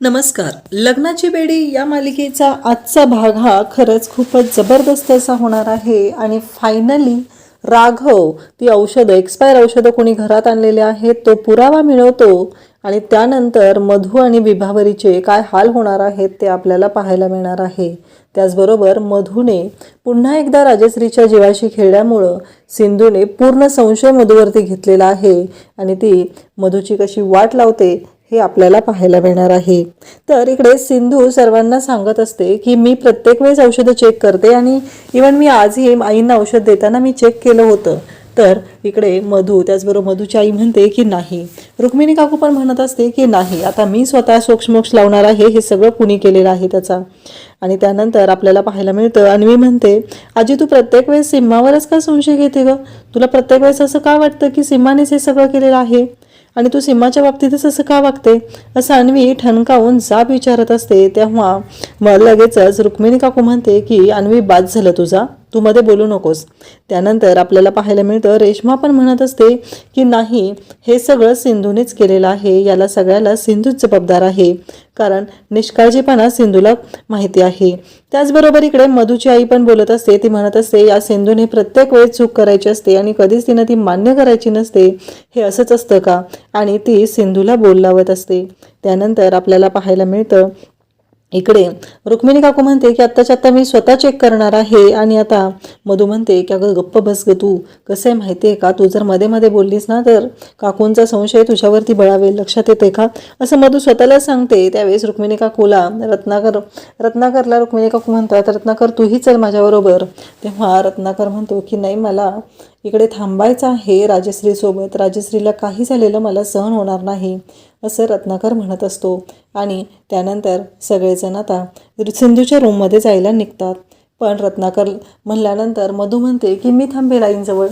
नमस्कार. लग्नाची बेडी या मालिकेचा आजचा भाग हा खरंच खूपच जबरदस्त असा होणार आहे आणि फायनली राघव ती औषधं एक्सपायर औषधं कोणी घरात आणलेले आहेत तो पुरावा मिळवतो आणि त्यानंतर मधु आणि विभावरीचे काय हाल होणार आहेत ते आपल्याला पाहायला मिळणार आहे. त्याचबरोबर मधूने पुन्हा एकदा राजश्रीच्या जीवाशी खेळल्यामुळं सिंधूने पूर्ण संशय मधूवरती घेतलेला आहे आणि ती मधूची कशी वाट लावते हे आपल्याला पाहायला मिळणार आहे. तर इकडे सिंधू सर्वांना सांगत असते की मी प्रत्येक वेळेस औषधं चेक करते आणि इवन मी आजही आईंना औषध देताना मी चेक केलं होतं. तर इकडे मधू त्याचबरोबर मधूची आई म्हणते की नाही. रुक्मिणी काकू पण म्हणत असते की नाही आता मी स्वतः सोक्षमोक्ष लावणार आहे हे सगळं कुणी केलेलं आहे त्याचा. आणि त्यानंतर आपल्याला पाहायला मिळतं अन्वी म्हणते आजी तू प्रत्येक वेळेस सिम्मावरच का संशय घेते ग? तुला प्रत्येक वेळेस असं का वाटतं की सिम्मानेच हे सगळं केलेलं आहे? आणि तू सिम्माच्या बाबतीतच असं का वागते? असं अन्वी ठणकावून जाब विचारत असते. तेव्हा मग लगेचच रुक्मिणी काकू म्हणते की अन्वी बाद झालं तुझा. तू मध्ये बोलू नकोस. त्यानंतर आपल्याला पाहायला मिळतं रेश्मा पण म्हणत असते की नाही हे सगळं सिंधूनेच केलेलं आहे. याला सगळ्याला सिंधूच जबाबदार आहे. कारण निष्काळजीपणा सिंधूला माहिती आहे. त्याचबरोबर इकडे मधूची आई पण बोलत असते. ती म्हणत असते या सिंधूने प्रत्येक वेळेस चूक करायची असते आणि कधीच तिनं ती मान्य करायची नसते. हे असंच असतं का? आणि ती सिंधूला बोल लावत असते. त्यानंतर आपल्याला पाहायला मिळतं इकडे रुक्मिणी काकू म्हणते की आत्ताच्या आत्ता मी स्वतः चेक करणार आहे आणि आता मधू म्हणते की अगं गप्प बस ग तू. कसं आहे माहिती आहे का? तू जर मध्ये मध्ये बोललीस ना तर काकूंचा संशय तुझ्यावरती बळावेल लक्षात येते का? असं मधू स्वतःला सांगते. त्यावेळेस रुक्मिणी काकूला रत्नाकर रत्नाकरला रुक्मिणी काकू म्हणतात रत्नाकर तूही चल माझ्याबरोबर तेव्हा रत्नाकर म्हणतो की नाही मला इकडे थांबायचं आहे राजश्रीसोबत. राजश्रीला काही झालेलं मला सहन होणार नाही. असं रत्नाकर म्हणत असतो. आणि त्यानंतर सगळेजण आता सिंधूच्या रूममध्ये जायला निघतात. पण रत्नाकर म्हणल्यानंतर मधू म्हणते की मी थांबेल आईंजवळ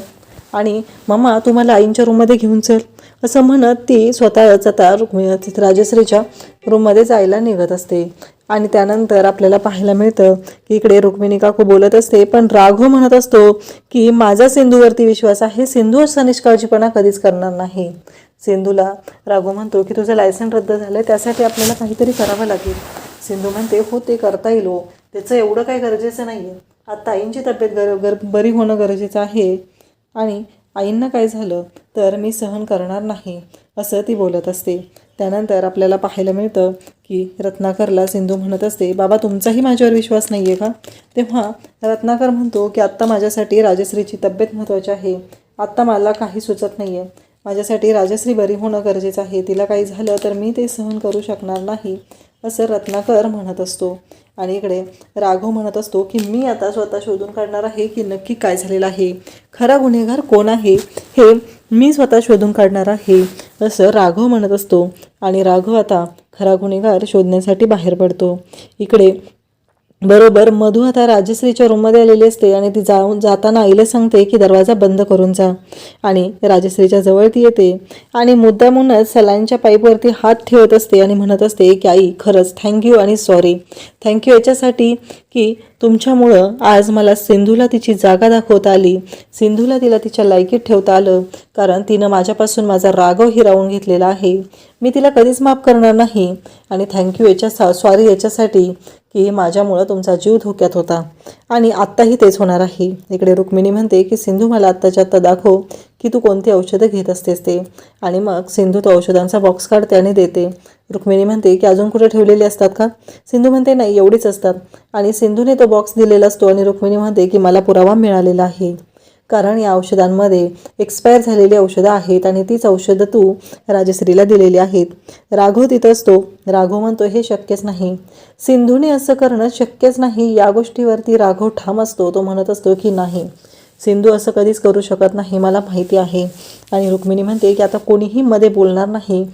आणि मम्मा तुम्हाला आईंच्या रूममध्ये घेऊन चल. असं म्हणत ती स्वतःच आता रुक्मिणी राजश्रीच्या रूममध्ये जायला निघत असते. आणि त्यानंतर आपल्याला पाहायला मिळतं की इकडे रुक्मिणी काकू बोलत असते. पण राघव म्हणत असतो की माझा सिंधूवरती विश्वास आहे. सिंधू असा निष्काळजीपणा कधीच करणार नाही. सिंधूला. राघव म्हणतो की तुझं लायसन रद्द झालं त्यासाठी आपल्याला काहीतरी करावं लागेल. सिंधू म्हणते हो ते करता येईल हो. त्याचं एवढं काही गरजेचं नाही आहे आता आईंची तब्येत गर गर बरी होणं गरजेचं आहे आणि आईंना काय झालं तर मी सहन करणार नाही असं ती बोलत असते. त्यानंतर आपल्याला पाहायला मिळतं की रत्नाकरला सिंधू म्हणत असते बाबा तुमचाही माझ्यावर विश्वास नाही आहे का? तेव्हा रत्नाकर म्हणतो की आत्ता माझ्यासाठी राजश्रीची तब्येत महत्त्वाची आहे. आत्ता मला काही सुचत नाही आहे माझ्यासाठी राजश्री बरी होणं गरजेचं आहे. तिला काही झालं तर मी ते सहन करू शकणार नाही असं रत्नाकर म्हणत असतो. आणि इकडे राघव म्हणत असतो की मी आता स्वतः शोधून काढणार आहे की नक्की काय झालेलं आहे. खरा गुन्हेगार कोण आहे हे मी स्वतः शोधून काढणार आहे असं राघव म्हणत असतो. आणि राघव आता खरा गुन्हेगार शोधण्यासाठी बाहेर पडतो. इकडे बरोबर. मधू आता राजश्रीच्या रूममध्ये आलेली असते आणि ती जाऊन जाताना आईला सांगते की दरवाजा बंद करून जा. आणि राजश्रीच्या जवळ ती येते. आणि मुद्दामूनच सलाईनच्या पाईपवरती हात ठेवत असते आणि म्हणत असते की आई खरंच थँक्यू आणि सॉरी थँक्यू याच्यासाठी की तुमच्यामुळं आज मला सिंधूला तिची जागा दाखवता आली. सिंधूला तिला तिच्या लायकीत ठेवता आलं कारण तिनं माझ्यापासून माझा रागव हिरावून घेतलेला आहे. मी तिला कधीच माफ करणार नाही आणि थँक्यू याच्या सा सॉरी याच्यासाठी की माझ्यामुळं तुमचा जीव धोक्यात होता. आणि आत्ताही तेच होणार आहे. इकडे रुक्मिणी म्हणते की सिंधू मला आत्ताच्या आत्ता दाखव की तू कोणती औषधं घेत असतेस ते? आणि मग सिंधू तो औषधांचा बॉक्स काढते आणि देते. रुक्मिणी म्हणते की अजून कुठे ठेवलेले असतात का? सिंधू म्हणते नाही एवढीच असतात. आणि सिंधूने तो बॉक्स दिलेला असतो आणि रुक्मिणी म्हणते की मला पुरावा मिळालेला आहे. कारण या औषधांमध्ये एक्सपायर झालेली औषधं आहेत आणि तीच औषधं तू राजश्रीला दिलेली आहेत. राघव तिथं असतो. राघव म्हणतो हे शक्यच नाही. सिंधूने असं करणं शक्यच नाही. या गोष्टीवरती राघव ठाम असतो. तो म्हणत असतो की नाही. सिंधू असं कधीच करू शकत नाही मला माहिती आहे. आणि रुक्मिणी म्हणते की आता कोणीही मध्ये बोलणार नाही.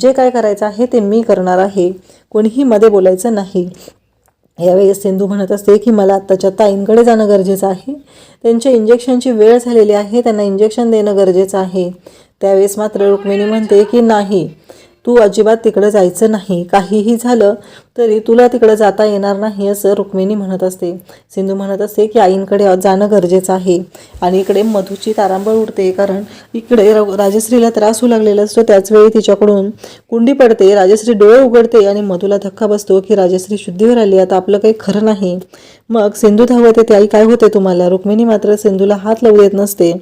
जे काय करायचं आहे ते मी करणार आहे. कोणीही मध्ये बोलायचं नाही. यावेळेस सिंधू म्हणत असते की मला आत्ताच्या ताईंकडे जाणं गरजेचं आहे. त्यांच्या इंजेक्शनची वेळ झालेली आहे. त्यांना इंजेक्शन देणं गरजेचं आहे. त्यावेळेस मात्र रुक्मिणी म्हणते की नाही. तू अजिबात तिकडं जायचं नाही. काहीही झालं तरी तुला तिकडं जाता येणार नाही असं रुक्मिणी म्हणत असते. सिंधू म्हणत असते की आईंकडे जाणं गरजेचं आहे. आणि इकडे मधूची तारांबळ उडते कारण इकडे र- राजश्रीला त्रास होऊ लागलेला असतो. त्याचवेळी तिच्याकडून कुंडी पडते राजश्री डोळे उघडते आणि मधूला धक्का बसतो की राजश्री शुद्धीवर आली. आता आपलं काही खरं नाही. मग सिंधू धावत येते. आई काय होते तुम्हाला? रुक्मिणी मात्र सिंधूला हात लावू देत नसते.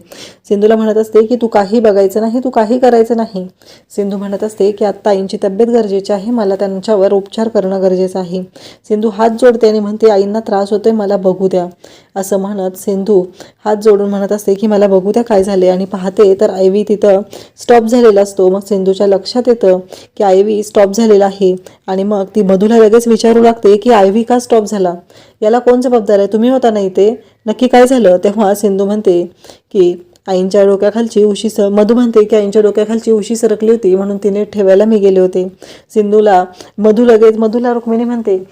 सिंधूला म्हणत असते की तू काही बघायचं नाही तू काही करायचं नाही. सिंधू म्हणत असते की आत्ता आईंची तब्येत गरजेची आहे. मला त्यांच्यावर उपचार करणं गरजेचं आहे. सिंधू हात जोडते आणि म्हणते आईंना त्रास होतोय मला बघू द्या. असं म्हणत सिंधू हात जोडून म्हणत असते की मला बघू द्या काय झाले आणि पाहते तर आयवी तिथं स्टॉप झालेला असतो. मग सिंधूच्या लक्षात येतं की आयवी स्टॉप झालेला आहे. आणि मग ती मधूला लगेच विचारू लागते की आयवी का स्टॉप झाला? याला कोण जबाबदार आहे? तुम्ही होता नाही ते नक्की काय झालं? तेव्हा सिंधू म्हणते की आईंच्या डोक्याखालची उशी स मधू म्हणते की आईंच्या डोक्याखालची उशी सरकली होती म्हणून तिने ठेवायला मी गेले होते. सिंधूला मधू लगेच मधूला रुक्मिणी म्हणते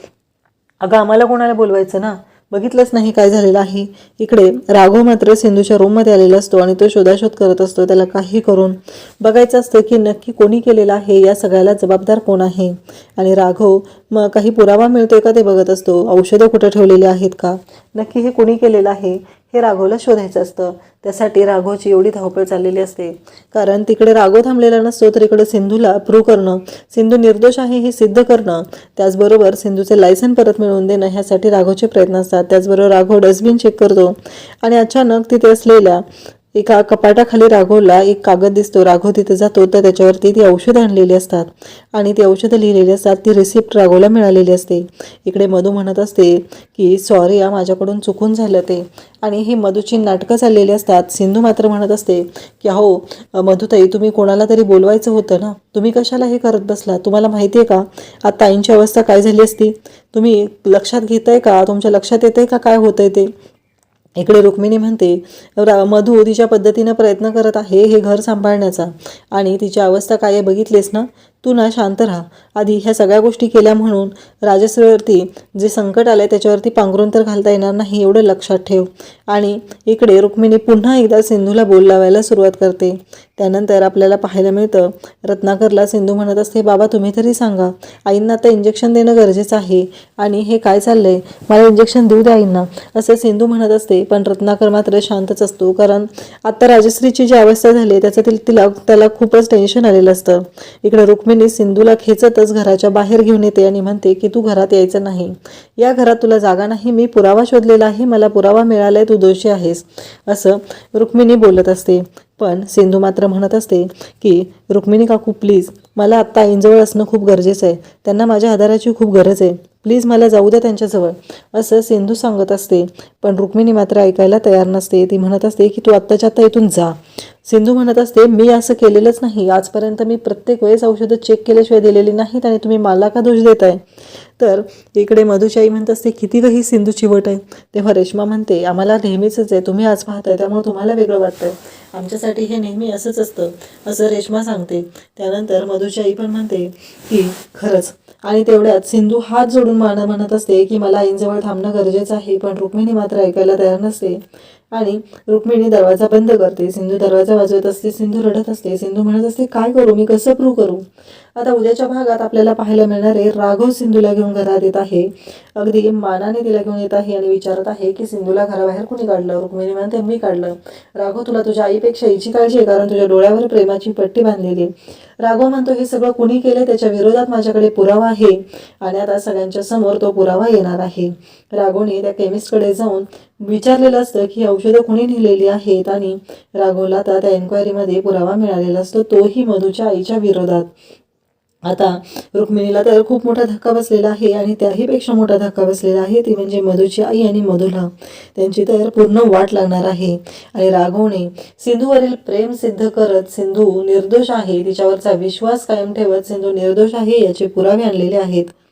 अगं आम्हाला कोणाला बोलवायचं ना? बघितलंच नाही काय झालेलं आहे. इकडे राघव मात्र सिंधूच्या रूममध्ये आलेला असतो आणि तो शोधाशोध करत असतो त्याला काही करून. बघायचं असतं की नक्की कोणी केलेलं आहे या सगळ्याला जबाबदार कोण आहे? आणि राघव मग काही पुरावा मिळतोय का ते बघत असतो? औषधं कुठं ठेवलेली आहेत का? नक्की हे कोणी केलेलं आहे? हे राघवला शोधायचं असतं. त्यासाठी राघवची एवढी धावपळ चाललेली असते. कारण तिकडे राघव थांबलेला नसतो तर इकडे सिंधूला प्रूव्ह करणं सिंधू निर्दोष आहे हे सिद्ध करणं त्याचबरोबर सिंधूचे लायसन परत मिळवून देणं ह्यासाठी राघवचे प्रयत्न असतात. त्याचबरोबर राघव डस्टबिन चेक करतो. आणि अचानक तिथे असलेल्या एका कपाटाखाली राघवला एक कागद दिसतो. राघव तिथे जातो तर त्याच्यावरती ती औषधं आणलेली असतात. आणि ती औषधं लिहिलेली असतात ती रिसिप्ट राघवला मिळालेली असते. इकडे मधू म्हणत असते की सॉरी या माझ्याकडून चुकून झालं ते. आणि ही मधूची नाटकं चाललेली असतात. सिंधू मात्र म्हणत असते की अहो मधुताई तुम्ही कोणाला तरी बोलवायचं होतं ना? तुम्ही कशाला हे करत बसला? तुम्हाला माहिती आहे का? आता आईंची अवस्था काय झाली असती? तुम्ही लक्षात घेताय का? तुमच्या लक्षात येतंय का? काय होतंय ते? इकडे रुक्मिणी म्हणते रा- मधू तिच्या पद्धतीनं प्रयत्न करत आहे हे घर सांभाळण्याचा. आणि तिची अवस्था काय बघितलीस ना? तू ना शांत राहा. आधी ह्या सगळ्या गोष्टी केल्या म्हणून राजश्रीवरती जे संकट आलं आहे त्याच्यावरती पांघरून तर घालता येणार नाही एवढं लक्षात ठेव. आणि इकडे रुक्मिणी पुन्हा एकदा सिंधूला बोल लावायला सुरुवात करते. त्यानंतर आपल्याला पाहायला मिळतं रत्नाकरला सिंधू म्हणत असते बाबा तुम्ही तरी सांगा. आईंना आता इंजेक्शन देणं गरजेचं आहे. आणि हे काय चाललंय? मला इंजेक्शन देऊ द्या आईंना. असं सिंधू म्हणत असते पण रत्नाकर मात्र शांतच असतो. कारण आता राजश्रीची जी अवस्था झाली त्याचं तिला त्याला खूपच टेन्शन आलेलं असतं. इकडे रुक्मिणी सिंधूला खेचतच घराच्या बाहेर घेऊन येते आणि म्हणते की तू घरात यायचं नाही. या घरात तुला जागा नाही. मी पुरावा शोधलेला आहे. मला पुरावा मिळालाय. तू दोषी आहेस. असं रुक्मिणी बोलत असते. पण सिंधू मात्र म्हणत असते की रुक्मिणी काकू प्लीज मला आत्ता आईंजवळ असणं खूप गरजेचं आहे. त्यांना माझ्या आधाराची खूप गरज आहे. प्लीज मला जाऊ द्या त्यांच्याजवळ. असं सिंधू सांगत असते. पण रुक्मिणी मात्र ऐकायला तयार नसते. ती म्हणत असते की तू आत्ताच्या आत्ता इथून जा. सिंधू म्हणत असते मी असं केलेलंच नाही. आजपर्यंत मी प्रत्येक वेळेस औषधं चेक केल्याशिवाय दिलेली नाहीत आणि तुम्ही मला का दोष देताय? तर इकडे मधुशाई आई म्हणत असते किती ही सिंधू चिवट आहे? तेव्हा रेश्मा म्हणते आम्हाला नेहमीच आहे. तुम्ही आज पाहताय त्यामुळे तुम्हाला वेगळं वाटतंय. आमच्यासाठी हे नेहमी असंच असतं असं रेश्मा सांगते. त्यानंतर मधुशाई आई पण म्हणते की खरंच आणि तेवढ्यात सिंधू हात जोडून मान म्हणत असते की मला आईंजवळ थांबणं गरजेचं आहे पण रुक्मिणी मात्र ऐकायला तयार नसते. आणि रुक्मिणी दरवाजा बंद करते. सिंधू दरवाजा वाजवत असते सिंधू रडत असते सिंधू म्हणत असते काय करू मी कसं प्रूव्ह करू? आता उद्याच्या भागात आपल्याला पाहायला मिळणार आहे राघव सिंधूला घेऊन घरात येत आहे. अगदी मानाने तिला घेऊन येत आहे आणि विचारत आहे की सिंधूला घराबाहेर कुणी काढलं? रुक्मिणी म्हणते मी काढलं. राघव तुला तुझ्या आईपेक्षा हिची काळजी आहे कारण तुझ्या डोळ्यावर प्रेमाची पट्टी बांधलेली आहे. राघव म्हणतो हे सगळं कुणी केलं त्याच्या विरोधात माझ्याकडे पुरावा आहे आणि आता सगळ्यांच्या समोर तो पुरावा येणार आहे. राघवने त्या केमिस्टकडे जाऊन विचारलेलं असतं की औषधं कुणी लिहिलेली आहेत आणि राघवला आता त्या एन्क्वायरीमध्ये पुरावा मिळालेला असतो तोही मधूच्या आईच्या विरोधात. आता रुक्मिणीला तर खूप मोठा धक्का बसलेला आहे आणि त्याहीपेक्षा मोठा धक्का बसलेला आहे ती म्हणजे मधूची आई आणि मधुला. त्यांची तर पूर्ण वाट लागणार आहे. आणि राघवने सिंधूवरील प्रेम सिद्ध करत सिंधू निर्दोष आहे तिच्यावरचा विश्वास कायम ठेवत सिंधू निर्दोष आहे याचे पुरावे आणलेले आहेत.